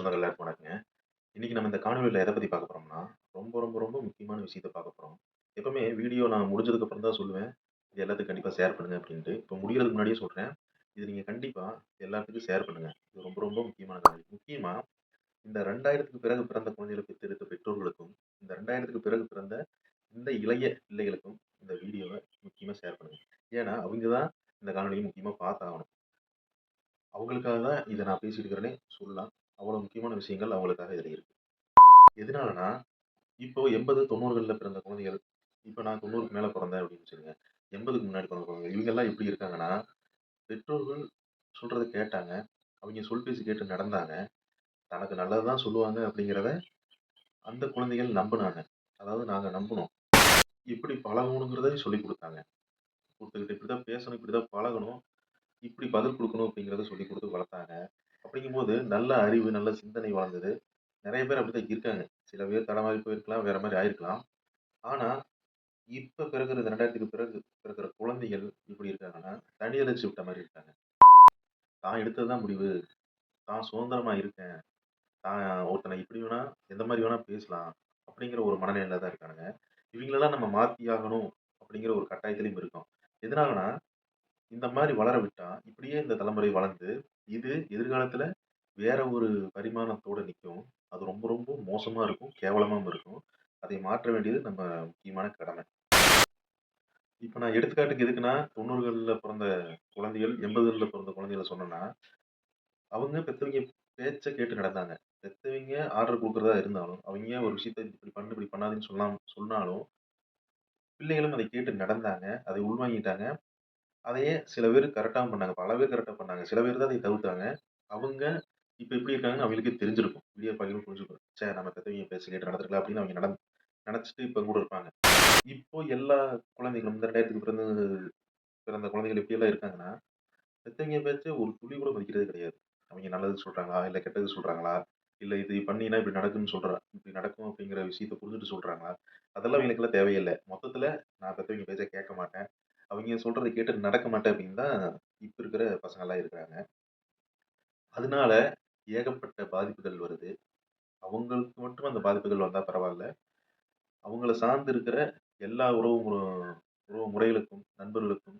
சொந்தங்கள் எல்லாருக்கும் வணக்கங்க. இன்னைக்கு நம்ம இந்த காணொலியில் எதை பற்றி பார்க்க போகிறோம்னா ரொம்ப, ரொம்ப, ரொம்ப முக்கியமான விஷயத்த பார்க்க போகிறோம் எப்பவுமே வீடியோ நான் முடிஞ்சதுக்கு அப்புறம் தான் சொல்லுவேன். இது எல்லாத்துக்கும் கண்டிப்பாக ஷேர் பண்ணுங்க அப்படின்ட்டு இப்போ முடிகிறதுக்கு முன்னாடியே சொல்கிறேன் இது நீங்கள் கண்டிப்பாக எல்லாத்துக்கும் ஷேர் பண்ணுங்க. இது ரொம்ப, ரொம்ப முக்கியமான காரணம் முக்கியமாக இந்த 2000க்கு பிறகு பிறந்த குழந்தைகள பெத்தெடுத்த பெற்றோர்களுக்கும், இந்த 2000க்கு பிறகு பிறந்த இந்த இளைய பிள்ளைகளுக்கும் இந்த வீடியோவை முக்கியமாக ஷேர் பண்ணுங்க. ஏன்னா, அவங்க தான் இந்த காணொலியை முக்கியமாக பார்த்தாகணும். அவங்களுக்காக தான் இதை நான் பேசியிருக்கிறேனே சொல்லலாம். அவ்வளோ முக்கியமான விஷயங்கள் அவங்களுக்காக இதில் இருக்கு. எதனாலனா, இப்போ 80, 90கள்ல பிறந்த குழந்தைகள், இப்போ நான் 90க்கு மேல பொறந்தேன் அப்டின்னு வச்சுக்கங்க. 80க்கு முன்னாடி பிறந்த குழந்தைகள். இவங்கெல்லாம் எப்படி இருக்காங்கன்னா, பெற்றோர்கள் சொல்கிறத கேட்டாங்க. அவங்க சொல் பேசி கேட்டு நடந்தாங்க. தனக்கு நல்லது தான் சொல்லுவாங்க அப்படிங்கிறத அந்த குழந்தைகள் நம்பினாங்க அதாவது நாங்கள் நம்பினோம் எப்படி பழகணுங்கிறதையும் சொல்லிக் கொடுத்தாங்க ஒருத்தர்கிட்ட இப்படிதான் பேசணும், இப்படி தான் பழகணும், இப்படி பதில் கொடுக்கணும் அப்படிங்கிறத சொல்லி கொடுத்து வளர்த்தாங்க. அப்படிங்கும்போது நல்ல அறிவு, நல்ல சிந்தனை வளர்ந்தது. நெறைய பேர் அப்படித்தான் இருக்காங்க. சில பேர் தடமாறி போயிருக்கலாம், வேற மாரி ஆயிருக்கலாம். ஆனா, இப்ப பிறகுற 2000க்கு பிறகு பிறக்கிற குழந்தைகள் எப்படி இருக்காங்கன்னா, தனியளிச்சு விட்ட மாரி இருக்காங்க. தான் எடுத்தது தான் முடிவு. தான் சுதந்திரமா இருக்கேன். தான் ஒருத்தனை இப்படி வேணா, எந்த மாரி வேணா பேசலாம். அப்படிங்கிற ஒரு மனநிலையில தான் இருக்கானுங்க. இவங்களெல்லாம் நம்ம மாத்தியாகணும் அப்படிங்கிற ஒரு கட்டாயத்திலயும் இருக்கோம். எதனாலனா, இந்த மாதிரி வளர விட்டா, இப்படியே இந்த தலைமுறை வளர்ந்து, இது எதிர்காலத்துல வேற ஒரு பரிமாணத்தோட நிற்கும் அது ரொம்ப, ரொம்ப மோசமா இருக்கும். கேவலமாகவும் இருக்கும். அதை மாற்ற வேண்டியது நம்ம முக்கியமான கடமை. இப்ப நான் எடுத்துக்காட்டுக்கு எதுக்குன்னா, தொண்ணூறுகளில் பிறந்த குழந்தைகள், எண்பதுகளில் பிறந்த குழந்தைகள சொன்னேன்னா, அவங்க பெற்றவங்க பேச்ச கேட்டு நடந்தாங்க. பெற்றவங்க ஆர்டர் கொடுக்குறதா இருந்தாலும், அவங்க ஒரு விஷயத்த இப்படி பண்ணு, இப்படி பண்ணாதுன்னு சொல்லாம் சொன்னாலும், பிள்ளைகளும் அதை கேட்டு நடந்தாங்க. அதை உள்வாங்கிட்டாங்க. அதையே சில பேர் கரெக்டாக பண்ணாங்க. பல பேர் கரெக்டாக பண்ணாங்க. சில பேர் தான் அதை தவிர்த்தாங்க. அவங்க இப்ப எப்படி இருக்காங்கன்னு அவங்களுக்கே தெரிஞ்சிருக்கும். வீடியோ பார்க்கையில புரிஞ்சுக்கும். ச்சே நம்ம பெத்தவங்க பேச்ச கேட்டு நடந்துருக்கலாம் அப்படின்னு அவங்க நடந்து நெனச்சுட்டு இப்ப கூட இருப்பாங்க. இப்போ எல்லா குழந்தைகளும் இந்த 2000க்கு பிறந்த பிறந்த குழந்தைகள் எப்படியெல்லாம் இருக்காங்கன்னா, பெத்தவங்க பேச்ச ஒரு துளி கூட மதிக்கிறதே கிடையாது. அவங்க நல்லது சொல்றாங்களா? இல்ல கெட்டது சொல்றாங்களா? இல்ல இது பண்ணீன்னா இப்படி நடக்கும்னு சொல்ற இப்படி நடக்கும் அப்படிங்கிற விஷயத்த புரிஞ்சுட்டு சொல்றாங்களா? அதெல்லாம் அவங்களுக்குலாம் தேவையே இல்ல. மொத்தத்துல நான் பெத்தவங்க பேச்ச கேட்க மாட்டேன். அவங்க சொல்கிறத கேட்டு நடக்க மாட்டேன் அப்படின்னு தான் இப்போ இருக்கிற பசங்கலாம் இருக்கிறாங்க. அதனால ஏகப்பட்ட பாதிப்புகள் வருது. அவங்களுக்கு மட்டும் அந்த பாதிப்புகள் வந்தால் பரவாயில்ல அவங்கள சார்ந்து இருக்கிற எல்லா உறவு உறவு முறைகளுக்கும், நண்பர்களுக்கும்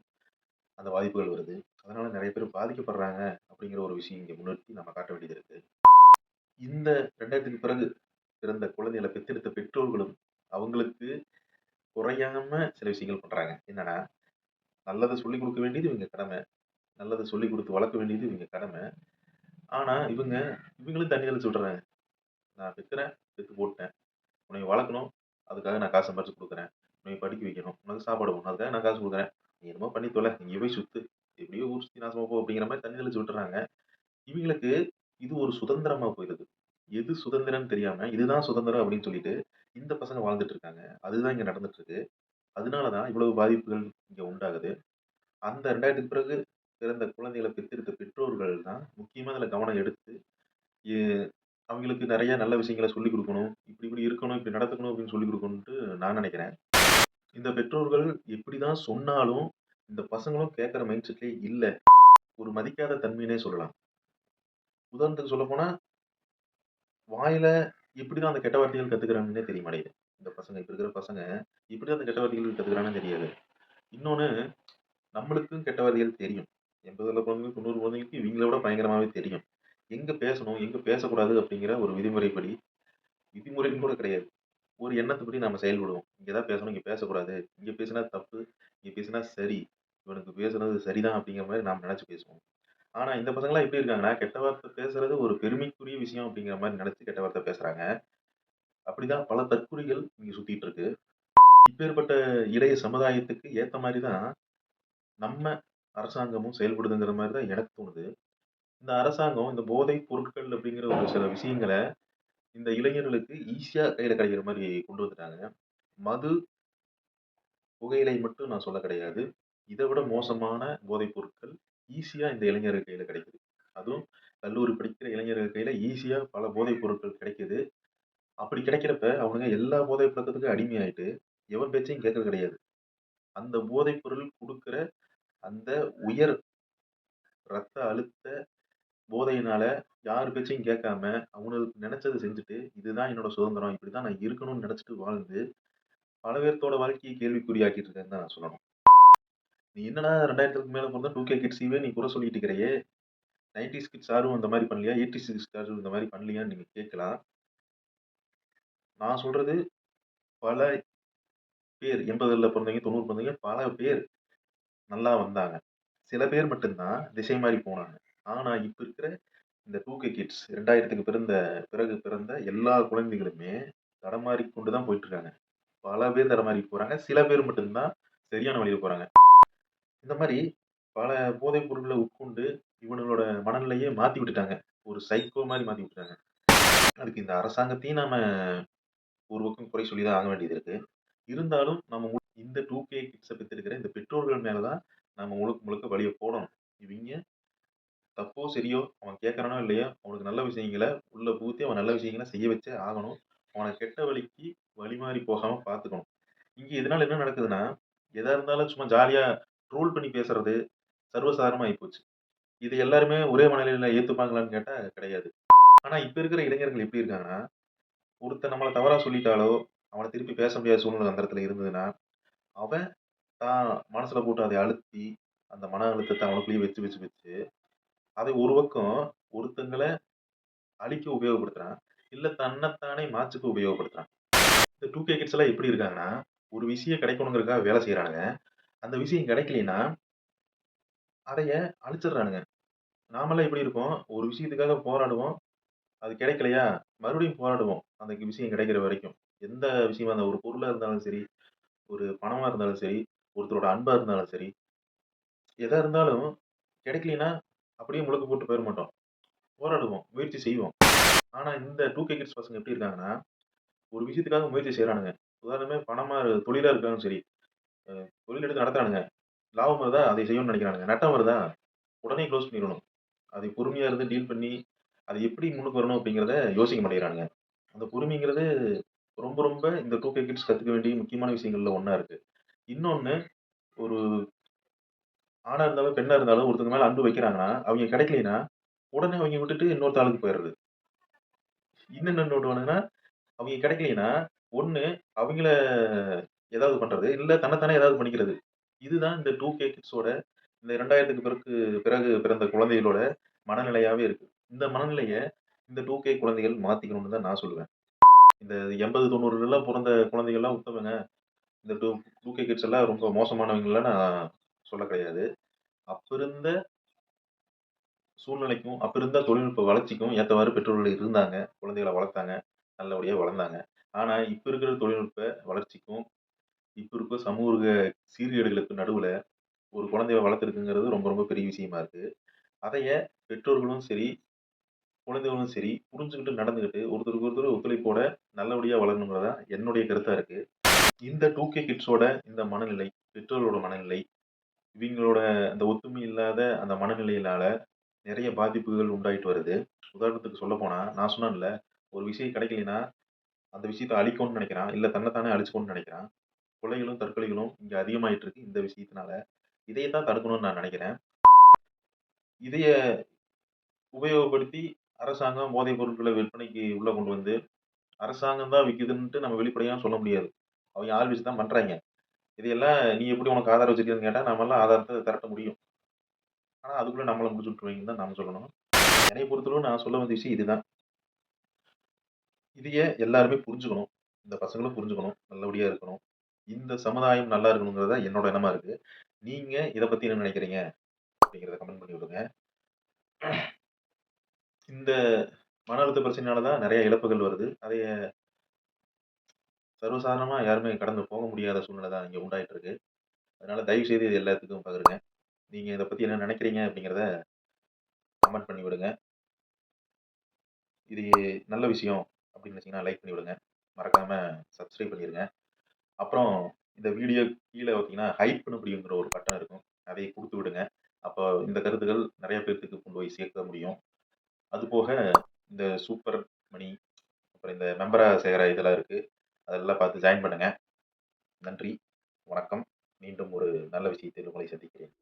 அந்த பாதிப்புகள் வருது. அதனால நிறைய பேர் பாதிக்கப்படுறாங்க அப்படிங்கிற ஒரு விஷயம் இங்கே முன்னிறுத்தி நம்ம காட்ட வேண்டியது இருக்கு. இந்த 2000க்கு பிறகு பிறந்த குழந்தைகளை பெற்றெடுத்த பெற்றோர்களும், அவங்களுக்கு குறையாம சில விஷயங்கள் பண்றாங்க. என்னன்னா, நல்லதை சொல்லிக் கொடுக்க வேண்டியது இவங்க கடமை. நல்லதை சொல்லிக் கொடுத்து வளர்க்க வேண்டியது இவங்க கடமை. ஆனால் இவங்க இவங்களும் தண்ணி தெளிச்சு விட்டுறாங்க. நான் விற்கிறேன் விற்று போட்டேன் உன்னைய வளர்க்கணும். அதுக்காக நான் காசு சம்பாரிச்சு கொடுக்குறேன் உன்னைய படிக்க வைக்கணும். உனக்கு சாப்பாடு போகணும் அதுக்காக நான் காசு கொடுக்குறேன் நீ என்னமோ பண்ணி தொலை இங்கே போய் சுத்து. எப்படியோ ஊர் சுத்தி நாசமாக போ அப்படிங்கிற மாதிரி தண்ணி தெளிச்சு விட்டுறாங்க. இவங்களுக்கு இது ஒரு சுதந்திரமாக போயிடுது எது சுதந்திரம்னு தெரியாமல் இதுதான் சுதந்திரம் அப்படின்னு சொல்லிட்டு, இந்த பசங்க வாழ்ந்துட்டு இருக்காங்க. அதுதான் இங்கே நடந்துட்டு இருக்கு. அதனால தான் இவ்வளவு பாதிப்புகள் இங்க உண்டாகுது. அந்த 2000க்கு பிறகு பிறந்த குழந்தைகளை பெற்றெடுத்த பெற்றோர்கள் தான் முக்கியமா அதில் கவனம் எடுத்து, அவங்களுக்கு நிறைய நல்ல விஷயங்கள சொல்லிக் கொடுக்கணும் இப்படி இப்படி இருக்கணும், இப்படி நடத்துக்கணும் அப்படின்னு சொல்லிக் கொடுக்கணுன்ட்டு நான் நினைக்கிறேன் இந்த பெற்றோர்கள் எப்படிதான் சொன்னாலும், இந்த பசங்களும் கேட்குற மைண்ட் செட்லேயே இல்லை ஒரு மதிக்காத தன்மையினே சொல்லலாம். உதாரணத்துக்கு சொல்லப்போனா, வாயில எப்படிதான் அந்த கெட்ட வார்த்தைகள் கத்துக்கிறாங்கன்னே தெரிய மாட்டேங்குது. இந்த பசங்க இப்போ இருக்கிற பசங்க இப்படி அந்த கெட்ட வார்த்தைகள் கற்றுக்கிறானே தெரியாது. இன்னொன்று நம்மளுக்கும் கெட்ட வார்த்தைகள் தெரியும். 80ல குழந்தைங்க, 90 குழந்தைங்களுக்கு இவங்கள விட பயங்கரமாகவே தெரியும். எங்கே பேசணும், எங்கே பேசக்கூடாது அப்படிங்கிற ஒரு விதிமுறைப்படி விதிமுறைன்னு கூட கிடையாது. ஒரு எண்ணத்துப்படி நம்ம செயல்படுவோம். இங்கே தான் பேசணும், இங்கே பேசக்கூடாது. இங்கே பேசினா தப்பு, இங்கே பேசினா சரி. இவனுக்கு பேசுனது சரிதான் அப்படிங்கிற மாதிரி நாம் நினச்சி பேசுவோம். ஆனால் இந்த பசங்களாம் எப்படி இருக்காங்கன்னா, கெட்ட வார்த்தை பேசுறது ஒரு பெருமைக்குரிய விஷயம் அப்படிங்கிற மாதிரி நினச்சி கெட்ட வார்த்தை பேசுகிறாங்க அப்படிதான் பல தற்குறிகள் இங்கே சுத்திட்டு இருக்கு. இப்பேற்பட்ட இளைய சமுதாயத்துக்கு ஏத்த மாதிரி தான் நம்ம அரசாங்கமும் செயல்படுதுங்கிற மாதிரி தான் எனக்கு தோணுது. இந்த அரசாங்கம் இந்த போதைப் பொருட்கள் அப்படிங்கிற ஒரு சில விஷயங்கள இந்த இளைஞர்களுக்கு ஈஸியா கையில கிடைக்கிற மாதிரி கொண்டு வந்துட்டாங்க. மது, புகையிலை மட்டும் நான் சொல்ல கிடையாது. இதை விட மோசமான போதைப் பொருட்கள் ஈஸியா இந்த இளைஞர்கள் கையில கிடைக்குது. அதுவும் கல்லூரி படிக்கிற இளைஞர்கள் கையில ஈஸியா பல போதைப் பொருட்கள் கிடைக்குது. அப்படி கிடைக்கிறப்ப அவனுங்க எல்லா போதை பழக்கத்துக்கும் அடிமையாயிட்டு, எவன் பேச்சையும் கேட்கறது கிடையாது. அந்த போதைப் பொருள் கொடுக்கிற அந்த உயர் ரத்த அழுத்த போதையினால யார் பேச்சையும் கேட்காம, அவங்களுக்கு நினைச்சதை செஞ்சுட்டு, இதுதான் என்னோட சுதந்திரம். இப்படிதான் நான் இருக்கணும்னு நினைச்சிட்டு வாழ்ந்து, பல பேர்த்தோட வாழ்க்கையை கேள்விக்குறியாக்கிட்டு இருக்கேன்னு தான் நான் சொல்லணும். நீ என்னடா 2000க்கு மேல பொறந்தா 2கே கிட்ஸயவே நீ குறை சொல்லிட்டு இருக்கிறையே நைன்டிஸ் கிட்ஸ் யாரும் இந்த மாதிரி பண்ணலையா? 80ஸ் கிட்ஸ் யாரும் இந்த மாதிரி பண்ணலையான்னு நீங்க கேட்கலாம். நான் சொல்றது பல பேர் 80ல பொறந்தவங்க, 90 பொறந்தவங்க பல பேர் நல்லா வந்தாங்க. சில பேர் மட்டும்தான் திசை மாறி போனாங்க. ஆனா, இப்ப இருக்கிற இந்த 2கே கிட்ஸ் 2000க்கு பிறந்த பிறகு பிறந்த எல்லா குழந்தைகளுமே தடமாறி கொண்டு தான் போயிட்டு இருக்காங்க. பல பேர் தடமாறி போறாங்க. சில பேர் மட்டும்தான் சரியான வழியில் போறாங்க. இந்த மாதிரி பல போதைப் பொருட்களை உட்கொண்டு இவனுங்களோட மனநிலையே மாத்தி விட்டுட்டாங்க. ஒரு சைக்கோ மாதிரி மாத்தி விட்டுட்டாங்க. அதுக்கு இந்த அரசாங்கத்தையும் நாம ஒரு பக்கம் குறை சொல்லி தான் ஆக வேண்டியது இருக்கு. இருந்தாலும் நம்ம மு இந்த 2கே கிட்ஸ பெத்தெடுக்கிற இந்த பெற்றோர்கள் மேலே தான் நம்ம முழுக்க முழுக்க வழியை போடணும். இவங்க தப்போ, சரியோ அவன் கேட்கறானோ இல்லையோ, அவனுக்கு நல்ல விஷயங்களை உள்ள பூத்தி அவன் நல்ல விஷயங்கள செய்ய வச்சே ஆகணும். அவனை கெட்ட வழிக்கு வழிமாறி போகாம பார்த்துக்கணும். இங்கே இதனால என்ன நடக்குதுன்னா, எதா இருந்தாலும் சும்மா ஜாலியா ட்ரோல் பண்ணி பேசுறது சர்வசாதாரணமா ஆகிப்போச்சு இது எல்லாருமே ஒரே மனநிலையில ஏத்துப்பாங்களான்னு கேட்டா கிடையாது. ஆனா, இப்ப இருக்கிற இளைஞர்கள் எப்படி இருக்காங்கன்னா, ஒருத்தன் நம்மளை தவறாக சொல்லிட்டாலோ, அவனை திருப்பி பேச முடியாத சூழ்நிலை அந்த இடத்துல இருந்ததுன்னா, அவன் தான் மனசில் போட்டு அதை அழுத்தி, அந்த மன அழுத்தத்தை அவனுக்குள்ளேயே வச்சு வச்சு வச்சு, அதை ஒரு பக்கம் ஒருத்தங்களை அழிக்க உபயோகப்படுத்துகிறான் இல்லை தன்னைத்தானே மாச்சுக்கு உபயோகப்படுத்துகிறான் இந்த டூ கே கிட்ஸ் எல்லாம் எப்படி இருக்காங்கன்னா, ஒரு விஷயம் கிடைக்கணுங்கிறதுக்காக வேலை செய்கிறானுங்க அந்த விஷயம் கிடைக்கலைன்னா அதைய அழிச்சிடுறானுங்க. நாமெல்லாம் எப்படி இருப்போம்? ஒரு விஷயத்துக்காக போராடுவோம். அது கிடைக்கலையா, மறுபடியும் போராடுவோம். அந்த விஷயம் கிடைக்கிற வரைக்கும். எந்த விஷயமா இருந்தால் ஒரு பொருளாக இருந்தாலும் சரி, ஒரு பணமா இருந்தாலும் சரி, ஒருத்தரோட அன்பா இருந்தாலும் சரி, எதா இருந்தாலும் கிடைக்கலைன்னா, அப்படியே முழுக்க போட்டு போயிட மாட்டோம். போராடுவோம். முயற்சி செய்வோம். ஆனா, இந்த 2கே கிட்ஸ் பசங்க எப்படி இருக்காங்கன்னா, ஒரு விஷயத்துக்காக முயற்சி செய்கிறானுங்க உதாரணமே பணமா தொழிலா இருக்காலும் சரி, தொழில் எடுத்து நடத்துறானுங்க. லாபம் வருதா, அதை செய்யணும்னு நினைக்கிறானுங்க நட்டம் வருதா, உடனே க்ளோஸ் பண்ணிடணும் அதை பொறுமையா இருந்து டீல் பண்ணி, அது எப்படி முன்னுக்கு வரணும் அப்படிங்கிறத யோசிக்க மாட்டேங்கிறானுங்க. அந்த பொறுமைங்கிறது ரொம்ப ரொம்ப இந்த 2கே கிட்ஸ் கற்றுக்க வேண்டிய முக்கியமான விஷயங்கள்ல ஒன்றா இருக்குது இன்னொன்று ஒரு ஆணாக இருந்தாலும், பெண்ணாக இருந்தாலும் ஒருத்தங்க மேலே அன்பு வைக்கிறாங்கன்னா, அவங்க கிடைக்கலைன்னா, உடனே அவங்க விட்டுட்டு இன்னொருத்த ஆளுக்கு போயிடுறது இன்னும் என்ன பண்ணுவானுங்கன்னா, அவங்க கிடைக்கலைன்னா, ஒன்று அவங்கள ஏதாவது பண்ணுறது இல்லை தன்னைத்தானே ஏதாவது பண்ணிக்கிறது. இதுதான் இந்த 2கே கிட்ஸோட இந்த 2000க்கு பிறகு பிறகு பிறந்த குழந்தைகளோட மனநிலையாகவே இருக்குது இந்த மனநிலைய இந்த டூ கே குழந்தைகள் மாத்திக்கணும்னு தான் நான் சொல்லுவேன். இந்த எண்பது தொண்ணூறுலாம் பிறந்த குழந்தைகள்லாம் உத்தவங்க இந்த 2 2கே கிட்ஸ் எல்லாம் ரொம்ப மோசமானவங்களாம் நான் சொல்ல கிடையாது. அப்போ இருந்த சூழ்நிலைக்கும், அப்போ இருந்த தொழில்நுட்ப வளர்ச்சிக்கும் ஏற்றவாறு பெற்றோர்கள் இருந்தாங்க. குழந்தைகளை வளர்த்தாங்க. நல்லபடியாக வளர்ந்தாங்க. ஆனால் இப்போ இருக்கிற தொழில்நுட்ப வளர்ச்சிக்கும், இப்போ இருக்க சமூக சீர்கேடுகளுக்கு நடுவில் ஒரு குழந்தைய வளர்த்துருக்குங்கிறது ரொம்ப ரொம்ப பெரிய விஷயமா இருக்குது அதைய பெற்றோர்களும் சரி, குழந்தைகளும் சரி, புரிஞ்சுக்கிட்டு நடந்துக்கிட்டு ஒருத்தருக்கு ஒருத்தர் ஒத்துழைப்போட நல்லபடியாக வளரணுங்கிறது தான் என்னுடைய கருத்தாக இருக்குது இந்த 2கே கிட்ஸோட இந்த மனநிலை, பெற்றோர்களோட மனநிலை, இவங்களோட அந்த ஒத்துமை இல்லாத அந்த மனநிலையினால நிறைய பாதிப்புகள் உண்டாயிட்டு வருது. உதாரணத்துக்கு சொல்லப்போனால் நான் சொன்னேன்ல, ஒரு விஷயம் கிடைக்கலைன்னா, அந்த விஷயத்த அழிக்கணும்னு நினைக்கிறான் இல்லை தன்னைத்தானே அழிச்சுக்கணும்னு நினைக்கிறான் கொலைகளும், தற்கொலைகளும் இங்கே அதிகமாயிட்டு இருக்கு இந்த விஷயத்தினால. இதையே தான் தடுக்கணும்னு நான் நினைக்கிறேன் இதைய உபயோகப்படுத்தி அரசாங்கம் போதைப் பொருட்களை விற்பனைக்கு உள்ள கொண்டு வந்து, அரசாங்கம் தான் விக்குதுன்ட்டு நம்ம வெளிப்படையா சொல்ல முடியாது. அவங்க ஆள் வச்சு தான் பண்ணுறாங்க இதையெல்லாம் நீ எப்படி உனக்கு ஆதாரம் வச்சிருக்கன்னு கேட்டா, நாமெல்லாம் ஆதாரத்தை திரட்ட முடியும். ஆனா, அதுக்குள்ள நம்மள முடிச்சு விட்டுருவீங்கன்னு தான் நாம சொல்லணும். என்னை பொறுத்தளவு நான் சொல்ல வந்த விஷயம் இதுதான். இதைய எல்லாருமே புரிஞ்சுக்கணும். இந்த பசங்களும் புரிஞ்சுக்கணும். நல்லபடியா இருக்கணும். இந்த சமுதாயம் நல்லா இருக்கணுங்கிறத என்னோட எண்ணமா இருக்கு. நீங்க இதை பத்தி என்ன நினைக்கிறீங்க அப்படிங்கிறத கமெண்ட் பண்ணி விடுங்க. இந்த மன அழுத்த பிரச்சனையால தான் நிறைய இழப்புகள் வருது. அதைய சர்வசாதாரணமா யாருமே கடந்து போக முடியாத சூழ்நிலை தான் இங்க உண்டாயிட்டு இருக்கு. அதனால தயவு செய்து இது எல்லாத்துக்கும் பகிருங்க. நீங்க இத பத்தி என்ன நினைக்கிறீங்க அப்படிங்கிறத கமெண்ட் பண்ணி விடுங்க. இது நல்ல விஷயம் அப்படின்னு நினைச்சீங்கன்னா லைக் பண்ணி விடுங்க. மறக்காம சப்ஸ்கிரைப் பண்ணிருங்க. அப்புறம் இந்த வீடியோ கீழ பார்த்தீங்கன்னா, ஹைப்ன்னு அப்படிங்கிற ஒரு பட்டன் இருக்கும். அதை குடுத்து விடுங்க. அப்போ இந்த கருத்துக்கள் நிறைய பேர்த்துக்கு கொண்டு போய் சேர்க்க முடியும். அதுபோக இந்த சூப்பர் மணி, அப்புறம் இந்த மெம்பரா சேகரா இதெல்லாம் இருக்குது அதெல்லாம் பார்த்து ஜாயின் பண்ணுங்கள் நன்றி, வணக்கம். மீண்டும் ஒரு நல்ல விஷயத்தில் உங்களை சந்திக்கிறேன்.